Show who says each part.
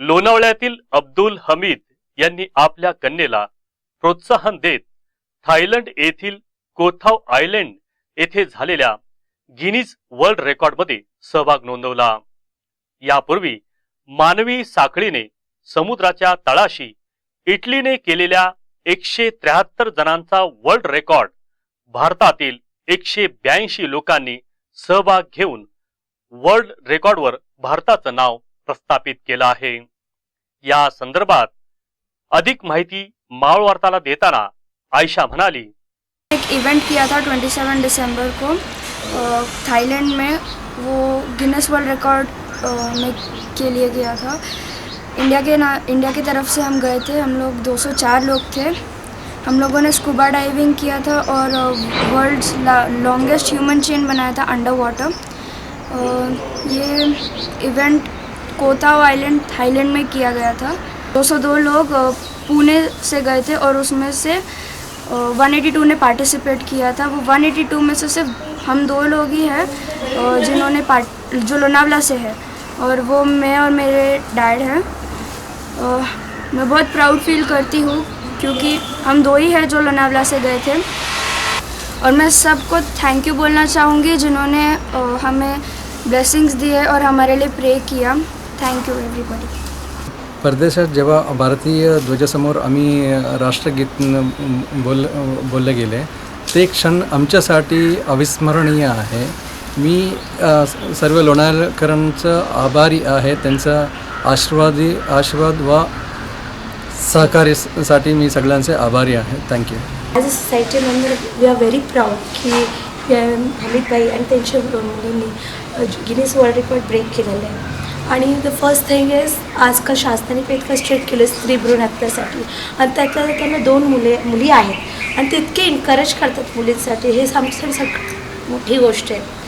Speaker 1: लोणावळ्यातील अब्दुल हमीद यांनी आपल्या कन्येला प्रोत्साहन देत थायलंड येथील कोथाव आयलंड येथे झालेल्या गिनीज वर्ल्ड रेकॉर्डमध्ये सहभाग नोंदवला. यापूर्वी मानवी साखळीने समुद्राच्या तळाशी इटलीने केलेल्या एकशे त्र्याहत्तर जणांचा वर्ल्ड रेकॉर्ड भारतातील एकशे ब्याऐंशी लोकांनी सहभाग घेऊन वर्ल्ड रेकॉर्डवर भारताचं नाव प्रस्थापित केलं आहे. या संदर्भात अधिक माहिती मावळ वार्ताला देताना आयशा म्हणाली,
Speaker 2: एक इवेंट किया था 27 दिसंबर को थाईलैंड में वो गिनेस वर्ल्ड रिकॉर्ड में के लिए गया था। इंडिया के ना, इंडिया की तरफ़ से हम गए थे, हम लोग 204 लोग थे। हम लोगों ने स्कूबा डाइविंग किया था और वर्ल्ड लॉन्गेस्ट ह्यूमन चेन बनाया था अंडर वाटर ये event Koh Tao island, Thailand में किया गया था। 202 लोग पुणे से गए थे और उसमें से वन एटी टू ने पार्टिसिपेट किया था। वो वन एटी टू में से सिर्फ़ हम दो लोग ही हैं जिन्होंने पार्ट जो लोनावला से है। और वो मैं और मेरे डैड हैं। मैं बहुत प्राउड फील करती हूँ क्योंकि हम दो ही हैं जो लोनावला से गए थे। और मैं सबको थैंक यू बोलना चाहूँगी जिन्होंने हमें ब्लेसिंग्स दिए और हमारे लिए प्रे किया। थैंक यू एवरीबॉडी
Speaker 3: परदेशात जेव्हा भारतीय ध्वजासमोर आम्ही राष्ट्रगीत बोल बोलले गेले ते क्षण आमच्यासाठी अविस्मरणीय आहे. मी सर्व लोणारकरांचं आभारी आहे. त्यांचा आशीर्वादी आशीर्वाद व सहकार्यासाठी मी सगळ्यांचे आभारी आहे. Thank you
Speaker 4: as a society member we are very proud की हमीदबाई आणि त्यांच्या मुलींनी गिनीस वर्ल्ड रेकॉर्ड ब्रेक केलेलं आहे. आणि द फर्स्ट थिंग इज आजकाल शासनाने पेट स्ट्रेट केलं स्त्री भ्रूण हत्यासाठी. आणि त्यातल्या त्यांना दोन मुले मुली आहेत. आणि ते इतके इन्करेज करतात मुलींसाठी. हे आमच्यासाठी सगळ्यात मोठी गोष्ट आहे.